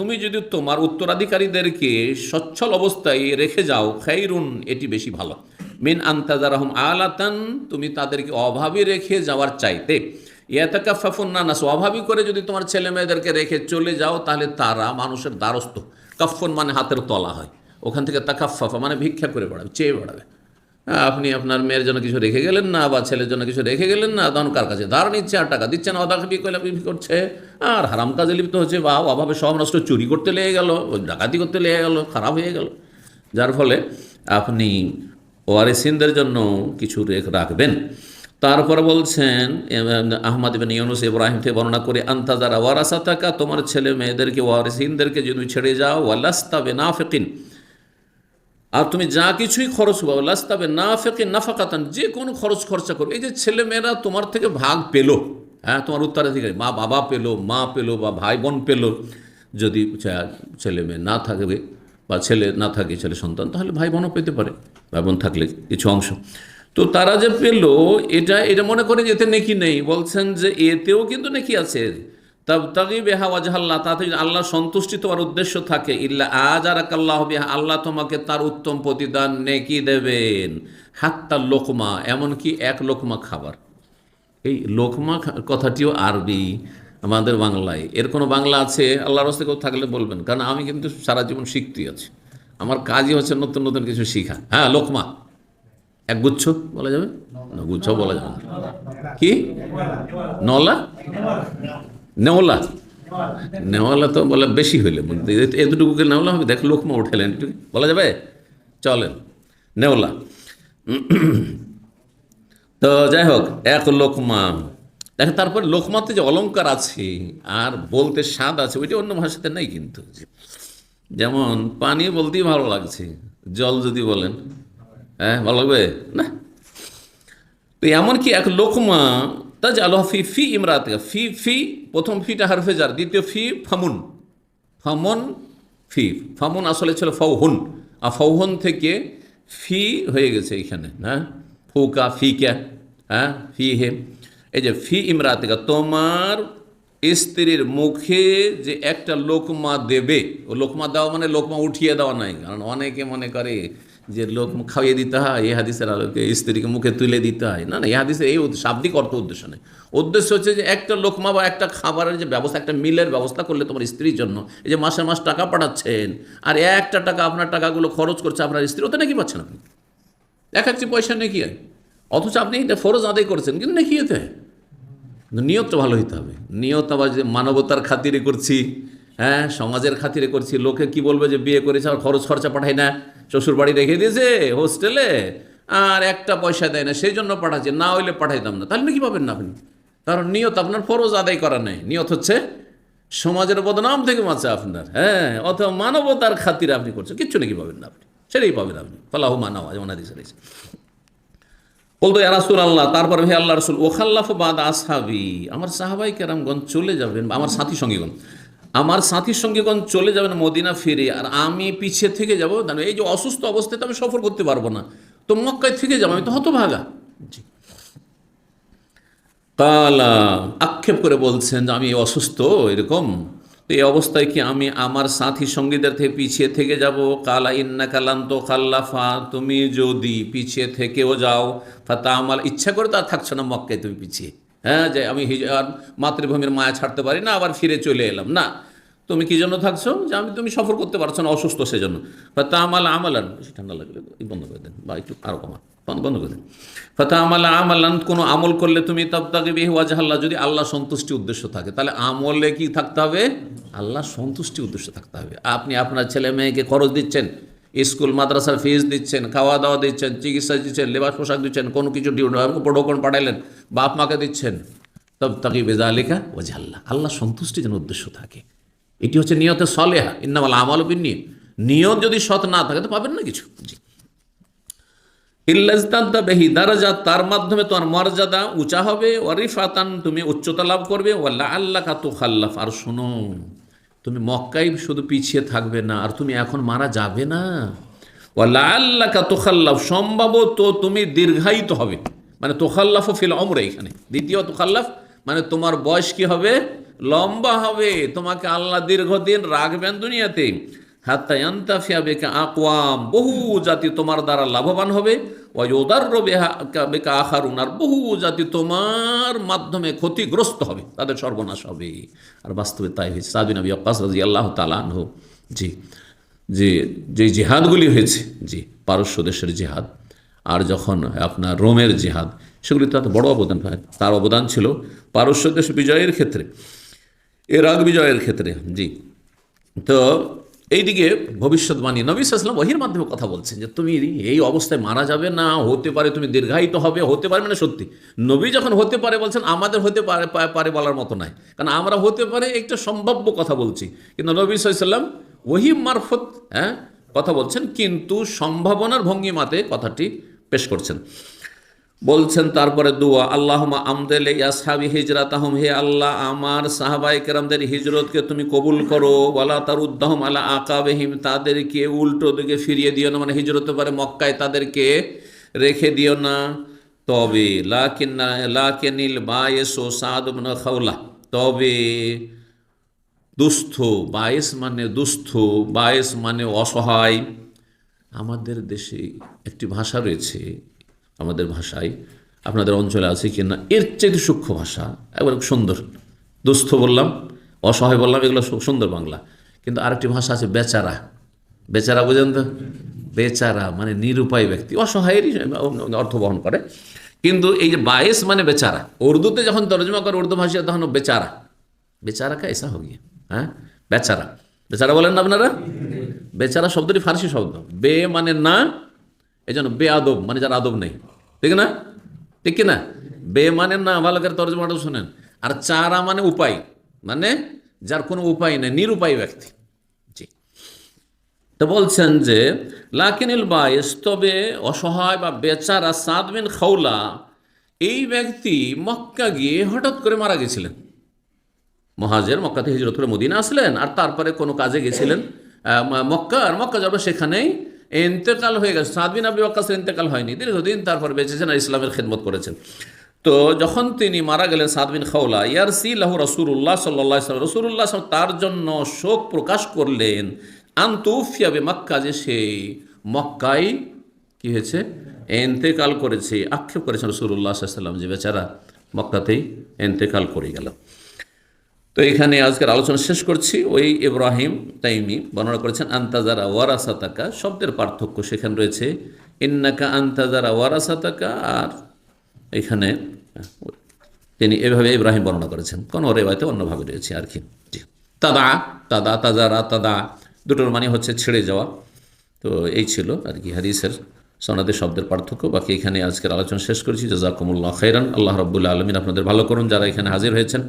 তুমি যদি তোমার উত্তরাধিকারীদেরকে সচ্ছল অবস্থায় রেখে যাও, খাইরুন, এটি বেশি ভালো। মিন আন্তাজারাহম আলাতান, তুমি তাদেরকে অভাবী রেখে যাওয়ার চাইতে। ইয়াতাকাফাফুন্না নাস অভাবী করে যদি তোমার ছেলে মেয়েদেরকে রেখে চলে যাও, তাহলে তারা মানুষের দ্বারস্থ। কাফন মানে হাতের তলা হয়। ওখান থেকে তাকাফাফা মানে ভিক্ষা করে বেড়াবে, চেয়ে বেড়াবে। আপনি আপনার মেয়ের জন্য কিছু রেখে গেলেন না বা ছেলের জন্য কিছু রেখে গেলেন না, তখন কার কাছে? ধার নিচ্ছে আর টাকা দিচ্ছে না অদাখবি কইলাপি করছে? আর হারাম কাজে লিপ্ত হচ্ছে বা অভাবে সব নষ্ট, চুরি করতে লেগে গেল, ডাকাতি করতে লেগে গেল, খারাপ হয়ে গেল। যার ফলে আপনি ওয়ারিসিনদের জন্য কিছু রেখ- রাখবেন। তারপর বলছেন আহমদ বিন ইউনুস ইব্রাহিম থেকে বর্ণনা করে আন্তাজারা ওয়ারাসা থাকা তোমার ছেলে মেয়েদেরকে ওয়ারিসিনদেরকে যদি ছেড়ে যাও ওয়াল্লাস্তা বেনাফিকিন। আর তুমি যা কিছুই খরচ পাবো লাস্তাবে না ফেকে নাফাকাতান, যে কোনো খরচ খরচা করবে এই যে ছেলে মেয়েরা তোমার থেকে ভাগ পেল হ্যাঁ তোমার উত্তরাধিকারী, মা বাবা পেল, মা পেল বা ভাই বোন পেল, যদি ছেলে মেয়ে না থাকবে বা ছেলে না থাকে, ছেলে সন্তান, তাহলে ভাই বোনও পেতে পারে, ভাই বোন থাকলে কিছু অংশ। তো তারা যে পেল, এটা এটা মনে করে যে এতে নেকি নেই, বলছেন যে এতেও কিন্তু নেকি আছে। বেহা তাতে আল্লাহ সন্তুষ্টি তোমার উদ্দেশ্য থাকে, ইল্লা আজ আর আল্লাহ আল্লাহ তোমাকে তার উত্তম প্রতিদান নেকি দেবেন। হাত্তা লোকমা, এমনকি এক লোকমা খাবার। এই লোকমা কথাটিও আরবি, আমাদের বাংলায়। এর কোনো বাংলা আছে? আল্লাহর হস্তে কেউ থাকলে বলবেন, কারণ আমি কিন্তু সারা জীবন শিখতেই আছি। আমার কাজই হচ্ছে নতুন নতুন কিছু শিখা। হ্যাঁ লোকমা। এক গুচ্ছ বলা যাবে? না, গুচ্ছ বলা যাবে কি? নলা? নেওলা নেওয়ালা তো বলে বেশি হইলে এতটুকুকে নেওলা হবে? দেখ লোকমা উঠেলেন একটু বলা যাবে? চলেন নেওলা তো যাই হোক, এক লোকমা। দেখেন, তারপর লোকমাতে যে অলঙ্কার আছে আর বলতে স্বাদ আছে, ওইটা অন্য ভাষাতে নেই কিন্তু। যেমন পানি বলতেই ভালো লাগছে, জল যদি বলেন। হ্যাঁ ভালো লাগবে? না? তো এমনকি এক লোকমা তা যে আল্লাহ ফি ফি ইমরাত ফি ফি, প্রথম ফিটা হারফে যার, দ্বিতীয় ফি ফামুন। ফামুন, ফি, ফামুন আসলে ছিল ফৌহন আর ফৌহন থেকে ফি হয়ে গেছে এখানে হ্যাঁ ফুকা, ফি ক্যা হ্যাঁ? ফি হে। এই যে ফি ইমরাতিকা তোমার স্ত্রীর মুখে যে একটা লোকমা দেবে, ও লোকমা দেওয়া মানে লোকমা উঠিয়ে দেওয়া নাই। কারণ অনেকে মনে করে যে লোক খাইয়ে দিতে হয়, এই হাদিসের আলোকে স্ত্রীকে মুখে তুলে দিতে হয়। না না, এই হাদিসের এই শাব্দিক অর্থ উদ্দেশ্য নেই। উদ্দেশ্য হচ্ছে যে একটা লোকমা বা একটা খাবারের যে ব্যবস্থা, একটা মিলের ব্যবস্থা করলে তোমার স্ত্রীর জন্য, এই যে মাসে মাস টাকা পাঠাচ্ছেন, আর একটা টাকা আপনার টাকাগুলো খরচ করছে আপনার স্ত্রী, ওতে নাকি পাচ্ছেন আপনি? দেখাচ্ছি পয়সা নাকি হয় অথচ আপনি এটা ফরজ আদায় করেছেন, কিন্তু নাকি এতে? কিন্তু নিয়তটা ভালো হইতে হবে। নিয়ত আবার যে মানবতার খাতিরে করছি হ্যাঁ সমাজের খাতিরে করছি, লোকে কি বলবে যে বিয়ে করেছে, আর খরচ খরচা পাঠায় না শ্বশুর বাড়ি রেখে দিয়েছে, হোস্টেলে, আর একটা পয়সা দেয় না, সেই জন্য পাঠাচ্ছে, না হইলে পাঠাইতাম না। তাহলে কি পাবেন না আপনি? কারণ নিয়ত আপনার ফরজ আদায় করা নেই। নিয়ত হচ্ছে সমাজের বদনাম থেকে বাঁচা আপনার হ্যাঁ অথবা মানবতার খাতিরে আপনি করছেন, কিচ্ছু নাকি পাবেন না আপনি, সেটাই পাবেন আপনি। ফলাহু মানাওয়া, যেমন হাদিস রয়েছে। বলতো রাসুল আল্লাহ তারপর হে আল্লাহ রসুল, ওখাল্লাফ বাদ আসহাবি। আমার সাহাবাই কেরামগণ চলে যাবেন, আমার সাথী সঙ্গীগণ, আমার সাথী সঙ্গীগণ চলে যাবেন মদিনা ফিরে, আর আমি পিছিয়ে থেকে যাব এই যে অসুস্থ অবস্থায় তো আমি সফর করতে পারব না। তো মক্কায় থেকে যাব, আমি তো হতভাগা। জি। কালা আক্ষেপ করে বলছেন যে, আমি অসুস্থ, এরকম? তো এই অবস্থায় কি আমি আমার সাথী সঙ্গীদের থেকে পিছিয়ে থেকে যাব? কালা ইন্না কালান্ত খাল্লাফা তুমি যদি পিছিয়ে থেকেও যাও, ফাতা আমার ইচ্ছা করে তো আর থাকছো না মক্কায় তুমি পিছিয়ে। হ্যাঁ যে আমি আর মাতৃভূমির মায়া ছাড়তে পারি না, আবার ফিরে চলে এলাম। না, তুমি কি জন্য থাকছো? যে আমি, তুমি সফর করতে পারছ না, অসুস্থ সেজন্য। ফাতা আমাল আমালান, বেশি ঠান্ডা লাগলে বন্ধ করে দেন, বা একটু আরও কমা বন্ধ করে দেন। ফাতা আমাল আমালান, কোনো আমল করলে তুমি তবতাকে বিহি ওয়াজাহাল্লাহ যদি আল্লাহ সন্তুষ্টি উদ্দেশ্য থাকে, তাহলে আমলে কি থাকতে হবে? আল্লাহ সন্তুষ্টি উদ্দেশ্য থাকতে হবে। আপনি আপনার ছেলে মেয়েকে খরচ দিচ্ছেন, স্কুল, মাদ্রাসার ফিস দিচ্ছেন খাওয়া দাওয়া দিচ্ছেন, চিকিৎসা দিচ্ছেন, লেবাস পোশাক দিচ্ছেন, কোনো কিছু প্রোটোকন পাঠাইলেন, বাপ মাকে দিচ্ছেন তব তাকি বেজালিকা ওয়াজাহাল্লাহ আল্লাহ সন্তুষ্টি যেন উদ্দেশ্য থাকে। এটি হচ্ছে নিয়তে সলেহা, ইন্নামাল আমাল বিনিয়ে নিয়ত যদি সৎ না থাকে, তো পাবেন না কিছু। জি। দারাজা তার মাধ্যমে তোমার মর্যাদা উঁচা হবে। ওয়ারিফাতান, তুমি উচ্চতা লাভ করবে। ওয়াল্লা আল্লাহ কাতু খাল্লাফ আর শোনো, তুমি মক্কাই শুধু পিছিয়ে থাকবে না, আর তুমি এখন মারা যাবে না। ওয়াল্লা আল্লাহ কাতু খাল্লাফ সম্ভবত তুমি দীর্ঘায়িত হবে। মানে তোখাল্লাফ ফিল অমরে এখানে দ্বিতীয় তোখাল্লাফ মানে তোমার বয়স কি হবে? লম্বা হবে। তোমাকে আল্লাহ দীর্ঘদিন রাখবেন দুনিয়াতে। হাত্তায়ান্তাফিয়া বেকা আকওয়াম। বহু জাতি তোমার দ্বারা লাভবান হবে। ওয়াইদার বেকা আখারুন। আর বহু জাতি তোমার মাধ্যমে ক্ষতিগ্রস্ত হবে। তাদের সর্বনাশ হবে। আর বাস্তবে তাই হয়েছে। সাদিন আবি আব্বাস রাজি আল্লাহ তালানহ জি। যে যে জিহাদগুলি হয়েছে, জি, পারস্য দেশের জিহাদ, আর যখন আপনার রোমের জিহাদ, সেগুলি তাতে বড় অবদান তার অবদান ছিল পারস্য দেশ বিজয়ের ক্ষেত্রে। এরাক বিজয়ের ক্ষেত্রে, জি। তো এইদিকে ভবিষ্যৎবাণী। নবী সাল্লাম ওহির মাধ্যমে কথা বলছেন যে, তুমি এই অবস্থায় মারা যাবে না, হতে পারে তুমি দীর্ঘায়িত হবে, হতে পারে মানে সত্যি। নবী যখন হতে পারে বলছেন, আমাদের হতে পারে পারে বলার মতো নাই। কারণ আমরা হতে পারে একটা সম্ভাব্য কথা বলছি। কিন্তু নবী সাল্লাম ওহি মারফত হ্যাঁ কথা বলছেন, কিন্তু সম্ভাবনার ভঙ্গিমাতে কথাটি পেশ করছেন। বলছেন, তারপরে দুয়া আল্লাহ আমদেল ইয়াসহাবি হিজরাত আহম হে আল্লাহ, আমার সাহাবাই কেরামদের হিজরতকে তুমি কবুল করো, ওয়ালা তার উদ্দাহম আলা আকাবেহিম, তাদেরকে উল্টো দিকে ফিরিয়ে দিও না মানে হিজরতে পারে মক্কায় তাদেরকে রেখে দিও না। তবে, লাকিন্না, লাকিনিল বায়েসো সাদ খাউলা তবে, দুস্থ, বায়েস মানে দুস্থ, বায়েস মানে অসহায়। আমাদের দেশে একটি ভাষা রয়েছে আমাদের ভাষায়, আপনাদের অঞ্চলে আছে কি না, এর চেয়ে সূক্ষ্ম ভাষা। একবার সুন্দর। দুস্থ বললাম, অসহায় বললাম, এগুলো সুন্দর বাংলা। কিন্তু আরেকটি ভাষা আছে বেচারা। বেচারা বোঝেন তো? বেচারা মানে নিরুপায় ব্যক্তি। অসহায়েরই অর্থ বহন করে। কিন্তু এই যে বায়েস মানে বেচারা। উর্দুতে যখন তর্জমা করে উর্দু ভাষা, তখন বেচারা। বেচারা কা এসা হোক হ্যাঁ? বেচারা। বেচারা বলেন না আপনারা? বেচারা শব্দটি ফার্সি শব্দ। বে মানে না এই জন্য বে আদব মানে যার আদব নেই। ঠিক না? ঠিক কি না বে মানে না ভালো করে তর্জমাটা শোনেন। আর চারা মানে উপায়। মানে যার কোনো উপায় নেই, নিরুপায় ব্যক্তি। জি। তো বলছেন যে লাকিনুল বাইস তবে অসহায় বা বেচারা সাদ বিন খাউলা এই ব্যক্তি মক্কা গিয়ে হঠাৎ করে মারা গেছিলেন। মহাজের মক্কাতে হিজরত করে মদিনা আসলেন, আর তারপরে কোনো কাজে গেছিলেন। মক্কা, আর মক্কা যাবে সেখানেই এন্তেকাল হয়ে গেছে। সাদবিন আবি ওয়াক্কাসের ইন্তেকাল হয়নি। দীর্ঘদিন তারপর বেঁচেছেন আর ইসলামের খেদমত করেছেন। তো যখন তিনি মারা গেলেন সাদবিন খাওলা ইয়ার সি লাহু রসুল্লাহ সাল্লাহ রসুল্লাহ তার জন্য শোক প্রকাশ করলেন আন্তুফিয়াবে মক্কা, যে সেই মক্কাই কি হয়েছে? এন্তেকাল করেছে, আক্ষেপ করেছেন রসুল্লাহ সাল্লাম, যে বেচারা মক্কাতেই এন্তেকাল করে গেল। তো এখানে আজকের আলোচনা শেষ করছি। ওই ইব্রাহিম তাইমি বর্ণনা করেছেন, আন্তাজারা ওয়ারাসাতাকা শব্দের পার্থক্য সেখানে রয়েছে। ইন্নাকা আন্তাজারা ওয়ারাসাতাকা আর এখানে তিনি এভাবে ইব্রাহিম বর্ণনা করেছেন। কোনো রেবায়তে অন্যভাবে রয়েছে আর কি। তাদা তাদা, তাজারা, তাদা, দুটোর মানে হচ্ছে ছেড়ে যাওয়া। তো এই ছিল আর কি হাদিসের সনাদের শব্দের পার্থক্য। বাকি এখানে আজকের আলোচনা শেষ করেছি। জাজাকুমুল্লাহ খৈরান আল্লাহ রব্বুল্লা আলমিন আপনাদের ভালো করুন। যারা এখানে হাজির হয়েছেন